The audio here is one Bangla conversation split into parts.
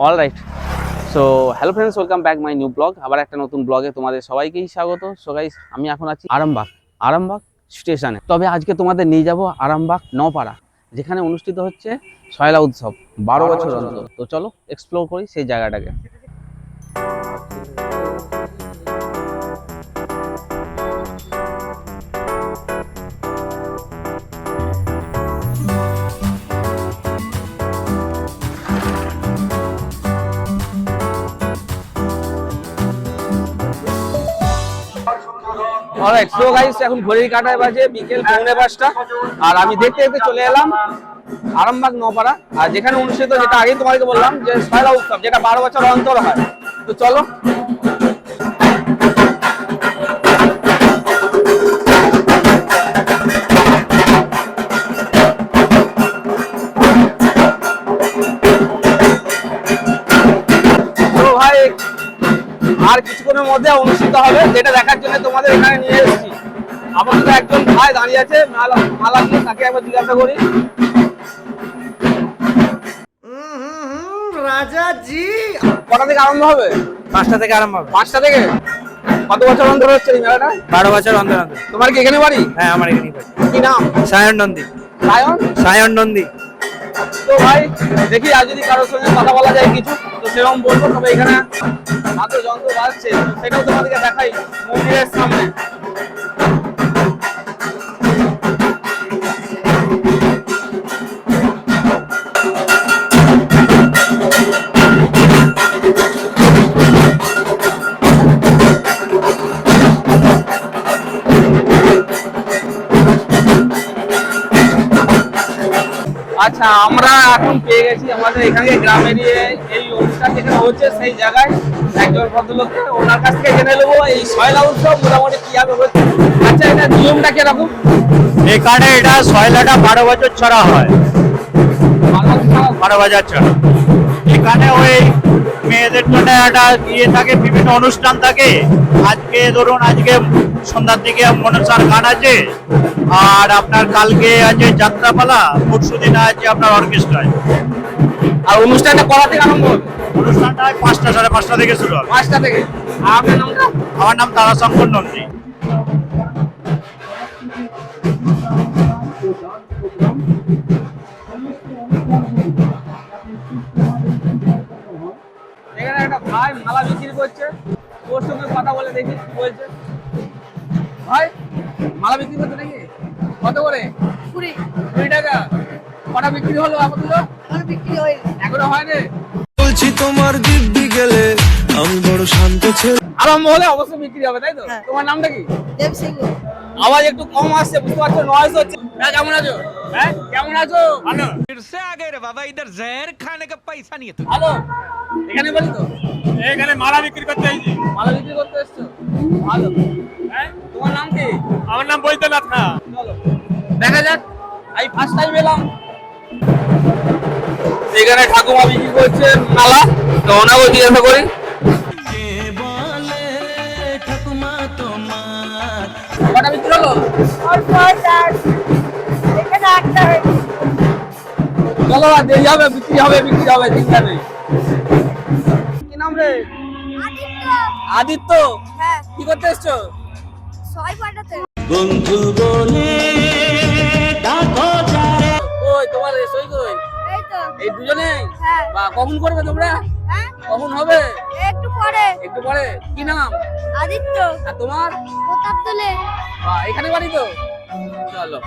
All right so hello friends welcome back my new blog আবার একটা নতুন ব্লগে তোমাদের সবাইকেই স্বাগত। সো গাইস আমি এখন আছি আরামবাগ। আরামবাগ স্টেশনে। তবে আজকে তোমাদের নিয়ে যাব আরামবাগ নপাড়া যেখানে অনুষ্ঠিত হচ্ছে শয়লা উৎসব বারো বছর অন্তর। তো চলো এক্সপ্লোর করি সেই জায়গাটাকে। অলরাইট সো গাইস এখন ঘড়ির কাটায় বাজে বিকেল পৌনে পাঁচটা। আর আমি দেখতে দেখতে চলে এলাম আরামবাগ নপাড়া আর যেখানে অনুষ্ঠিত যেটা আগেই তোমাকে বললাম যে সয়লা উৎসব, যেটা বারো বছর অন্তর হয়। তো চলো। আর কিছুক্ষণের মধ্যে অনুষ্ঠিত হবে যেটা দেখার জন্য তোমাদের এখানে নিয়ে এসেছি। আপাতত একজন ভাই দাঁড়িয়ে আছে মালা মালা দিয়ে তাকে একবার জিজ্ঞাসা করি। রাজা জি। কটা থেকে আরম্ভ হবে? পাঁচটা থেকে আরম্ভ হবে। পাঁচটা থেকে? কত বছর অন্তর হচ্ছে এই মেলাটা? বারো বছর অন্তর অন্তর। তোমার কি এখানে বাড়ি? হ্যাঁ আমার এখানে কি নাম? সায়ন নন্দী। সায়ন? সায়ন নন্দী। তো ভাই, দেখি আর যদি কারোর সঙ্গে কথা বলা যায় কিছু, তো সেরকম বলব, তবে এখানে মাত্র যন্ত্র বাজছে সেটাও তোমাদেরকে দেখাই মন্দিরের সামনে। আচ্ছা আমরা এখন পেয়ে গেছি আমাদের এখানে গ্রামের এই- এই অনুষ্ঠান যেখানে হচ্ছে সেই জায়গায় একজন ভদ্রলোককে। ওনার কাছ থেকে জেনে নেব এই সয়লা উৎসব মোটামুটি কীভাবে হচ্ছে আচ্ছা এটা নিয়মটা কীরকম এখানে এটা সয়লাটা বারো বছর ছড়া হয়। বারো বছর ছড়া। এখানে ওই মেয়েদের জন্য একটা ইয়ে থাকে বিভিন্ন অনুষ্ঠান থাকে। আজকে ধরুন আজকে সন্ধ্যার দিকে মনসার গান আছে আর আপনার কালকে আছে যাত্রাপালা পরশু দিন আছে আপনার অর্কেস্ট্রায়। আর অনুষ্ঠানটা করা থেকে আরম্ভ হবে? অনুষ্ঠানটা পাঁচটা সাড়ে পাঁচটা থেকে শুরু হবে। পাঁচটা থেকে। আর আপনার নামটা আমার নাম তারাশঙ্কর নন্দী। এখানে একটা ভাই মালা বিক্রি করছে। ওর সঙ্গে কথা বলে দেখি কি বলছে। ভাই মালা বিক্রি করছে নাকি? কত করে? কুড়ি। কুড়ি টাকা। কটা বিক্রি হলো আপাতত? বিক্রি হয় এখনও হয়নি? বলছি তোমার দিব্যি গেলে আমি বড় শান্ত ছেলে। আরম্ভ হলে অবশ্যই বিক্রি হবে তাই তো? হ্যাঁ। তোমার নামটা কি? আওয়াজ একটু কম আসছে বুঝতে পারছ? নয়েজ হচ্ছে। হ্যাঁ, কেমন আছো? হ্যাঁ, কেমন আছো? আগে রে বাবা ইদার জহর খানে কা পয়সা নিয়ে তো। এখানে বলি তো? এখানে মালা বিক্রি করতে মালা বিক্রি করতে ভালো। হ্যাঁ তোমার নাম কি? আমার নাম বৈদ্যনাথ চলো। দেখা যাক। আমি ফার্স্ট টাইম এলাম। এখানে ঠাকুমা বিক্রি করছে মালা। তো ওনাকেও জিজ্ঞাসা করি। চলো দেরি হবে বিক্রি হবে বিক্রি হবে চিন্তা নেই। কি নাম রে? আদিত্য। হ্যাঁ। কি করতে এসছো? বন্ধু বলে তোমার সই কই? এই দুজনে হ্যাঁ। বা কখন করবে তোমরা? হ্যাঁ। কখন হবে? একটু পরে। একটু পরে। কি নাম? আদিত্য। আর তোমার? প্রতাপ তোলে বা এখানে বাড়ি তো? চলো।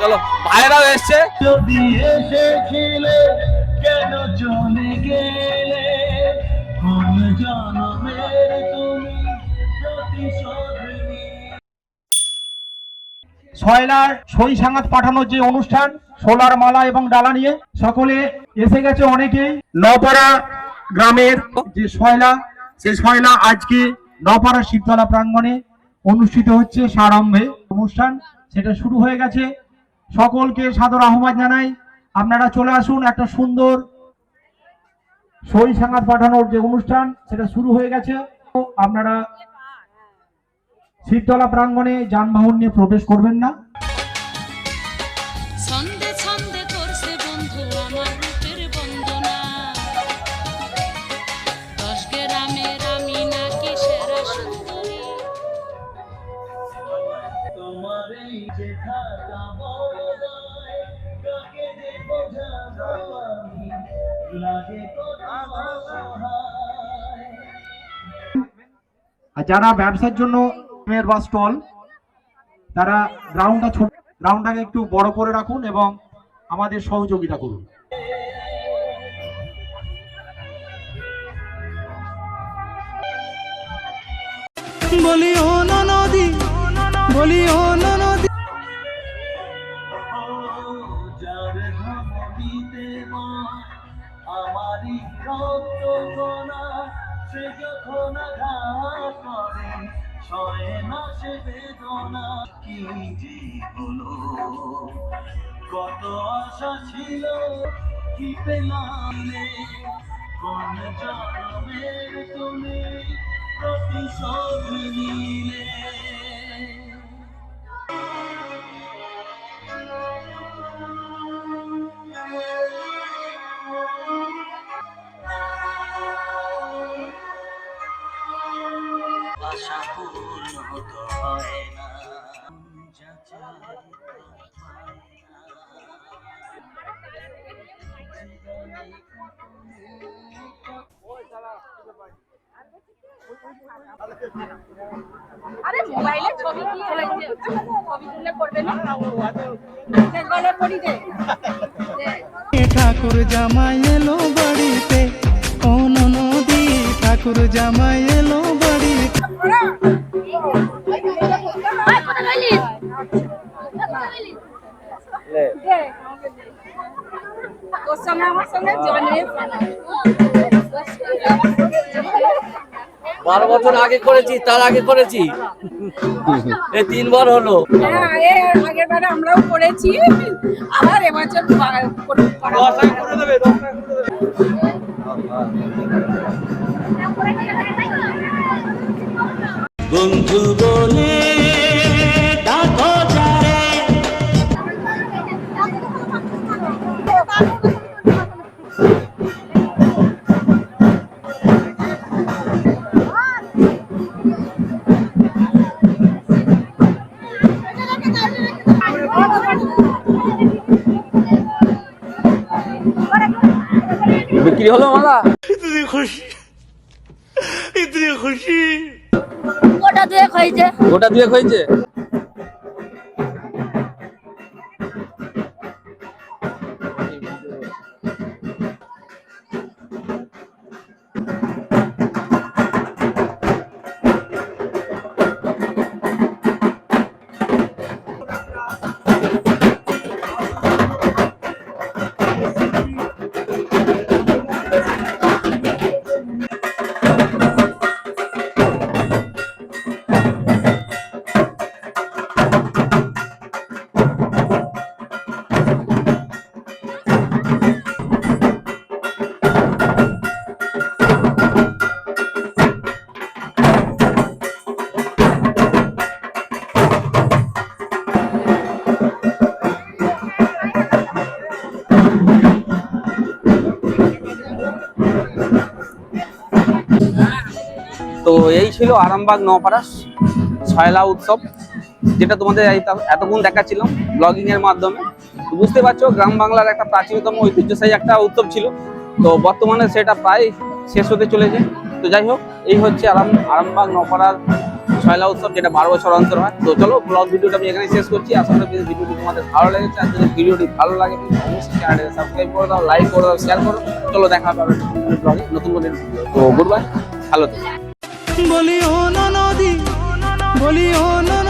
চলো ভাইরাও এসছে। কেন চলে গেলে? কোন জনমে তুমি প্রতিশোধ ছয়লার সই সাঙ্গাত পাঠানোর যে অনুষ্ঠান সোলার মালা এবং ডালা নিয়ে সকলে এসে গেছে অনেকেই। নপাড়া গ্রামের যে ছয়লা সেই ছয়লা আজকে নপাড়া শিবতলা প্রাঙ্গণে অনুষ্ঠিত হচ্ছে সারম্ভে অনুষ্ঠান। সেটা শুরু হয়ে গেছে। সকলকে সাদর আহ্বান জানাই। আপনারা চলে আসুন একটা সুন্দর সই সাঙ্গাত পাঠানোর যে অনুষ্ঠান সেটা শুরু হয়ে গেছে। আপনারা শিবতলা প্রাঙ্গণে যানবাহন নিয়ে প্রবেশ করবেন না। আর যারা ব্যবসার জন্য বা স্টল তারা গ্রাউন্ডটা ছোট গ্রাউন্ডটাকে একটু বড় করে রাখুন এবং আমাদের সহযোগিতা করুন। বলি ও সে যখন আঘাত করে না সে বেদনা। কি যে হলো? কত আশা ছিল, কি পেলাম? কোন জন্মের তুমি প্রতিশোধ নিলে? ঠাকুর জামাই এলো বাড়িতে ও নদী ঠাকুর জামাই এলো বাড়িতে। সঙ্গে আমার সঙ্গে জন্মের বারো বছর আগে করেছি তার আগে করেছি। এই তিনবার হলো। হ্যাঁ এর আগের বারে আমরাও করেছি। আবার এবছর। বন্ধু বলে ডাকো যারে। বিক্রি হলো মালা খুশি। দিয়ে খুশি। গোটা দুয়েক হয়েছে। গোটা দুয়েক এই ছিল আরামবাগ নপাড়া ছয়লা উৎসব, যেটা তোমাদের এতক্ষণ দেখাচ্ছিলাম ব্লগিং এর মাধ্যমে বুঝতে পারছ, গ্রাম বাংলার একটা প্রাচীনতম ঐতিহ্যশালী একটা উৎসব ছিল। তো বর্তমানে সেটা প্রায় শেষ হতে চলেছে। তো যাই হোক, এই হচ্ছে আরাম আরামবাগ নপাড়ার ছয়লা উৎসব, যেটা বারো বছর অন্তর হয়। তো চলো ব্লগ ভিডিওটা আমি এখানে শেষ করছি। আশা করি ভিডিওটি তোমাদের ভালো লেগেছে। আর যদি ভিডিওটি ভালো লাগে অবশ্যই সাবস্ক্রাইব করে দাও লাইক করে দাও শেয়ার করো চলো, দেখা হবে ব্লগে নতুন করে তো গুড বাই ভালো থেকো। বলি ও নদী বলি ও